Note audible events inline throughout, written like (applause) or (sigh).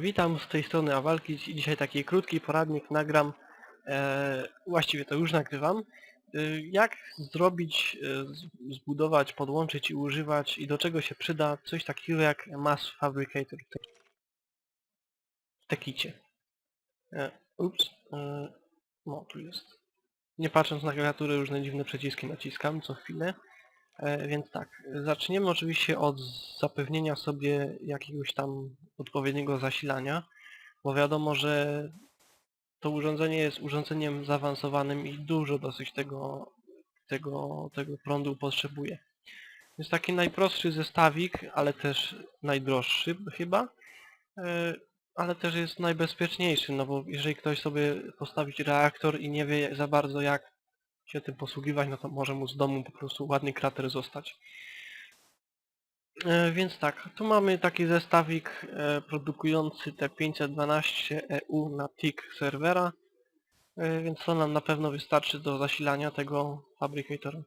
Witam z tej strony Awalkic i dzisiaj taki krótki poradnik nagram, e, właściwie to już nagrywam, e, jak zrobić, e, zbudować, podłączyć i używać i do czego się przyda coś takiego jak Mass Fabricator w Tekicie. E, ups, e, no tu jest. Nie patrząc na klawiaturę różne dziwne przyciski naciskam co chwilę. E, Więc tak, zaczniemy oczywiście od zapewnienia sobie jakiegoś tam odpowiedniego zasilania, bo wiadomo, że to urządzenie jest urządzeniem zaawansowanym i dużo dosyć tego, tego, tego prądu potrzebuje. Jest taki najprostszy zestawik, ale też najdroższy chyba, e, ale też jest najbezpieczniejszy, no bo jeżeli ktoś sobie postawić reaktor i nie wie za bardzo jak się tym posługiwać, no to może mu z domu po prostu ładny krater zostać. E, Więc tak, tu mamy taki zestawik e, produkujący te 512 EU na TIC serwera, e, więc to nam na pewno wystarczy do zasilania tego Fabricatora.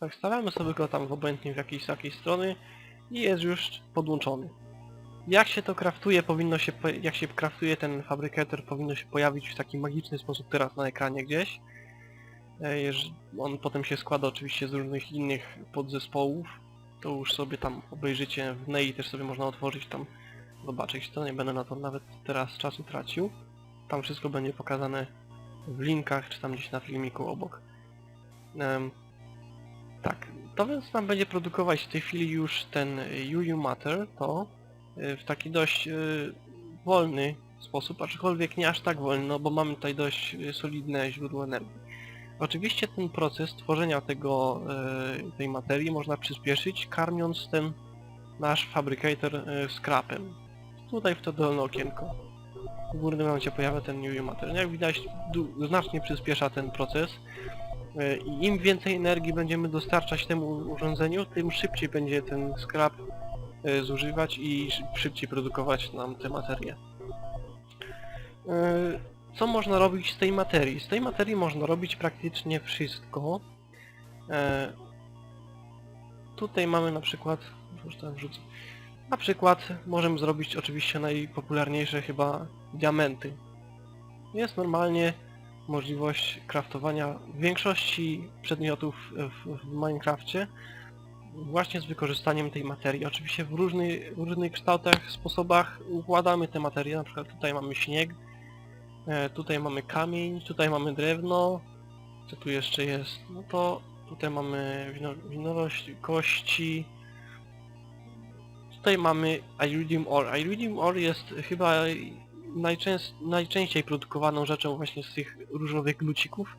Tak, stawiamy sobie go tam w obojętnie w jakiejś takiej strony i jest już podłączony. Jak się to kraftuje, powinno się, jak się kraftuje ten Fabricator, powinno się pojawić w taki magiczny sposób teraz na ekranie gdzieś. E, On potem się składa oczywiście z różnych innych podzespołów. To już sobie tam obejrzycie w NEI też sobie można otworzyć tam zobaczyć to, nie będę na to nawet teraz czasu tracił. Tam wszystko będzie pokazane w linkach, czy tam gdzieś na filmiku obok. Em, tak, to więc nam będzie produkować w tej chwili już ten UU Matter, to y, w taki dość y, wolny sposób, aczkolwiek nie aż tak wolny, no bo mamy tutaj dość solidne źródło energii. Oczywiście ten proces tworzenia tego, e, tej materii można przyspieszyć, karmiąc ten nasz fabricator e, scrapem. Tutaj w to dolne okienko. W górnym nam się pojawia ten new matter. Jak widać znacznie przyspiesza ten proces e, i im więcej energii będziemy dostarczać temu urządzeniu, tym szybciej będzie ten scrap zużywać i sz- szybciej produkować nam te materie. Co można robić z tej materii? Z tej materii można robić praktycznie wszystko. E, tutaj mamy na przykład, już tam wrzucę. Na przykład możemy zrobić oczywiście najpopularniejsze chyba diamenty. Jest normalnie możliwość craftowania większości przedmiotów w, w Minecrafcie właśnie z wykorzystaniem tej materii. Oczywiście w, różny, w różnych kształtach, sposobach układamy te materie. Na przykład tutaj mamy śnieg, E, tutaj mamy kamień, tutaj mamy drewno. Co tu jeszcze jest? No to tutaj mamy wino, winorość, kości. Tutaj mamy iridium ore. Iridium ore jest chyba najczęst, najczęściej produkowaną rzeczą właśnie z tych różowych glucików,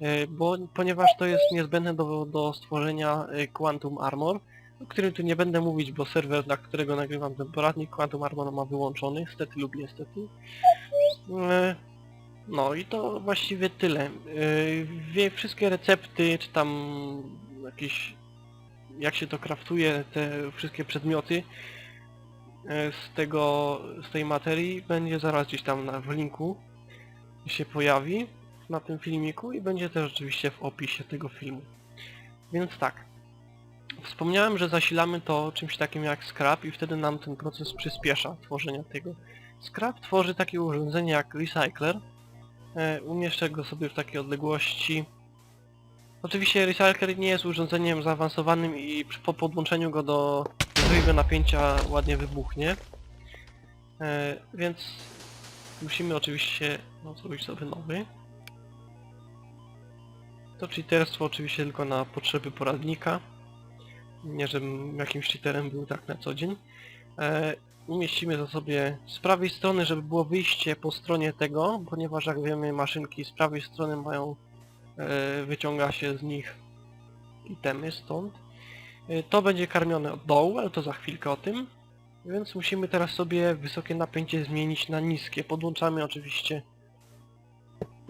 e, bo, ponieważ to jest niezbędne do, do stworzenia e, Quantum Armor, o którym tu nie będę mówić, bo serwer, dla którego nagrywam ten poradnik Quantum Armor ma wyłączony, niestety lub niestety. No i to właściwie tyle. E, Wie wszystkie recepty, czy tam jakieś jak się to kraftuje, te wszystkie przedmioty e, z tego, z tej materii będzie zaraz gdzieś tam na, w linku się pojawi na tym filmiku i będzie też oczywiście w opisie tego filmu. Więc tak. Wspomniałem, że zasilamy to czymś takim jak scrap i wtedy nam ten proces przyspiesza tworzenia tego. Scrap tworzy takie urządzenie jak Recycler. E, umieszczę go sobie w takiej odległości. Oczywiście Recycler nie jest urządzeniem zaawansowanym i po podłączeniu go do wysokiego napięcia ładnie wybuchnie. E, więc musimy oczywiście no, zrobić sobie nowy. To cheaterstwo oczywiście tylko na potrzeby poradnika. Nie, żebym jakimś cheaterem był tak na co dzień. Umieścimy to sobie z prawej strony, żeby było wyjście po stronie tego, ponieważ jak wiemy maszynki z prawej strony mają, e, wyciąga się z nich itemy stąd. E, to będzie karmione od dołu, ale to za chwilkę o tym. Więc musimy teraz sobie wysokie napięcie zmienić na niskie. Podłączamy oczywiście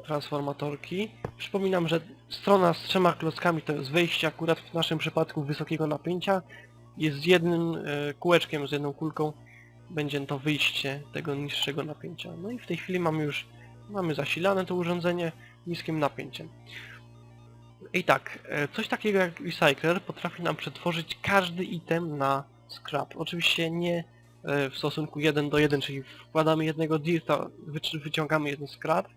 transformatorki. Przypominam, że strona z trzema klockami to jest wejście akurat w naszym przypadku wysokiego napięcia. Jest z jednym e, kółeczkiem, z jedną kulką będzie to wyjście tego niższego napięcia. No i w tej chwili mamy już mamy zasilane to urządzenie niskim napięciem. I tak, e, coś takiego jak Recycler potrafi nam przetworzyć każdy item na scrap. Oczywiście nie e, w stosunku 1 do 1, czyli wkładamy jednego dirta, wyci- wyciągamy jeden scrap.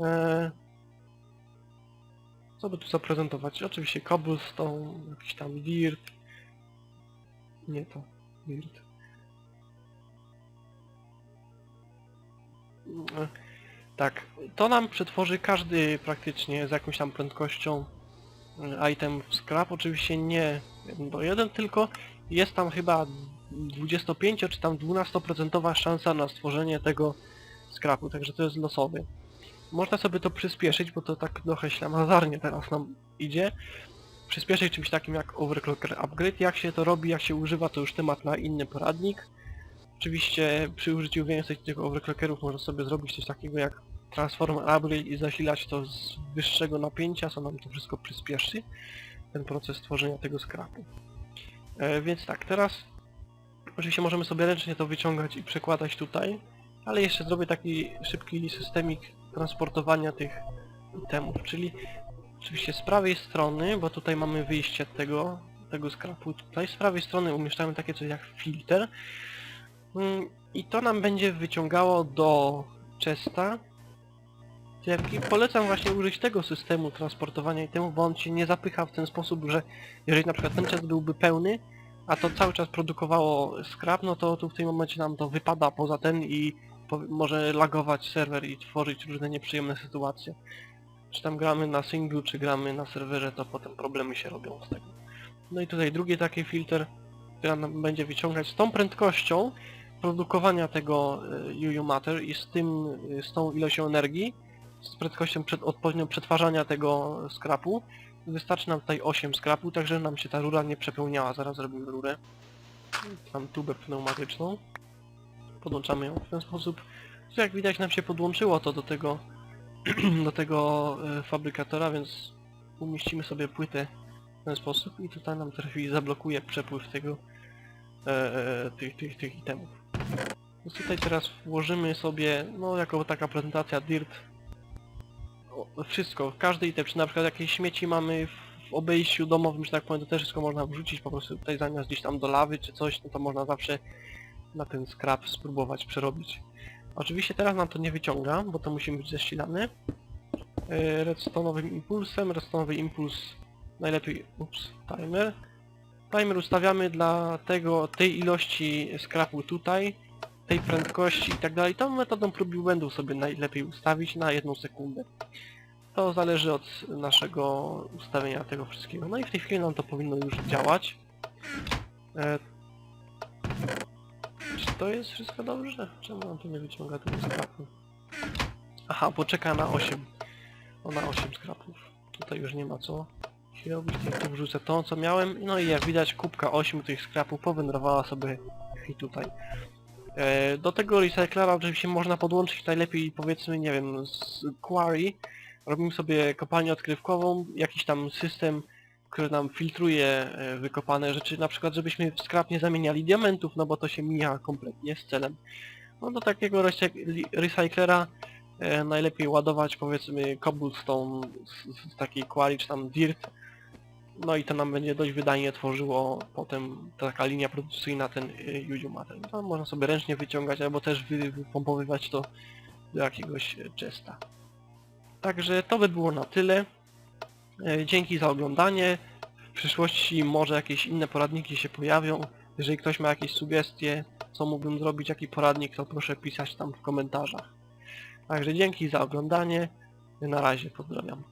E, Co by tu zaprezentować? Oczywiście cobblestone, jakiś tam dirt. Nie to, dirt. Tak, to nam przetworzy każdy praktycznie z jakąś tam prędkością e, item w scrap, oczywiście nie 1 do 1, tylko jest tam chyba 25 czy tam 12% szansa na stworzenie tego scrapu, także to jest losowy. Można sobie to przyspieszyć, bo to tak trochę ślamazarnie teraz nam idzie. Przyspieszyć czymś takim jak Overclocker Upgrade. Jak się to robi, jak się używa, to już temat na inny poradnik. Oczywiście przy użyciu więcej tych overclockerów można sobie zrobić coś takiego jak Transformer Upgrade i zasilać to z wyższego napięcia, co nam to wszystko przyspieszy, ten proces tworzenia tego scrapu. E, więc tak, teraz oczywiście możemy sobie ręcznie to wyciągać i przekładać tutaj, ale jeszcze zrobię taki szybki systemik transportowania tych itemów, czyli oczywiście z prawej strony, bo tutaj mamy wyjście tego, tego scrapu tutaj, z prawej strony umieszczamy takie coś jak filtr, Mm, I to nam będzie wyciągało do chesta. Ja polecam właśnie użyć tego systemu transportowania itemów, bo on się nie zapycha w ten sposób, że jeżeli na przykład ten chest byłby pełny, a to cały czas produkowało scrap, no to tu w tym momencie nam to wypada poza ten i może lagować serwer i tworzyć różne nieprzyjemne sytuacje. Czy tam gramy na singlu, czy gramy na serwerze, to potem problemy się robią z tego. No i tutaj drugi taki filtr, który nam będzie wyciągać z tą prędkością, produkowania tego e, UU Matter i z tym, e, z tą ilością energii, z prędkością przed, odpowiednią przetwarzania tego skrapu, wystarczy nam tutaj 8 skrapu, także nam się ta rura nie przepełniała. Zaraz zrobimy rurę. Mam tubę pneumatyczną. Podłączamy ją w ten sposób. Tu jak widać nam się podłączyło to do tego (clears throat) do tego e, fabrykatora, więc umieścimy sobie płytę w ten sposób i tutaj nam trafi zablokuje przepływ tego e, tych, tych, tych itemów. Więc tutaj teraz włożymy sobie, no jako taka prezentacja dirt, o, wszystko, każdy item, czy na przykład jakieś śmieci mamy w, w obejściu domowym, że tak powiem, to też wszystko można wrzucić po prostu tutaj zamiast gdzieś tam do lawy czy coś, no to można zawsze na ten scrap spróbować przerobić. Oczywiście teraz nam to nie wyciąga, bo to musimy być zasilane. Yy, redstone'owym impulsem, redstone'owy impuls najlepiej, ups, timer. Timer ustawiamy dla tego, tej ilości scrapu tutaj, tej prędkości i tak dalej. Tą metodą prób i błędów sobie najlepiej ustawić na jedną sekundę. To zależy od naszego ustawienia tego wszystkiego. No i w tej chwili nam to powinno już działać. E, czy to jest wszystko dobrze? Czemu on tu nie wyciąga tego skrapu? Aha, bo czeka na 8. O, na 8 skrapów. Tutaj już nie ma co tylko tu wrzucę to, co miałem. No i jak widać, kubka 8 tych skrapów powędrowała sobie i tutaj. E, do tego recyclera oczywiście można podłączyć najlepiej, powiedzmy, nie wiem, z Quarry. Robimy sobie kopalnię odkrywkową, jakiś tam system, który nam filtruje e, wykopane rzeczy, na przykład żebyśmy w scrap nie zamieniali diamentów, no bo to się mija kompletnie z celem. No do takiego recyclera e, najlepiej ładować powiedzmy cobblestone z, z takiej quarry czy tam dirt, no i to nam będzie dość wydajnie tworzyło potem taka linia produkcyjna ten Juju Matter. No, można sobie ręcznie wyciągać albo też wy, wypompowywać to do jakiegoś e, chesta. Także to by było na tyle. E, Dzięki za oglądanie. W przyszłości może jakieś inne poradniki się pojawią. Jeżeli ktoś ma jakieś sugestie, co mógłbym zrobić, jaki poradnik, to proszę pisać tam w komentarzach. Także dzięki za oglądanie. Na razie, pozdrawiam.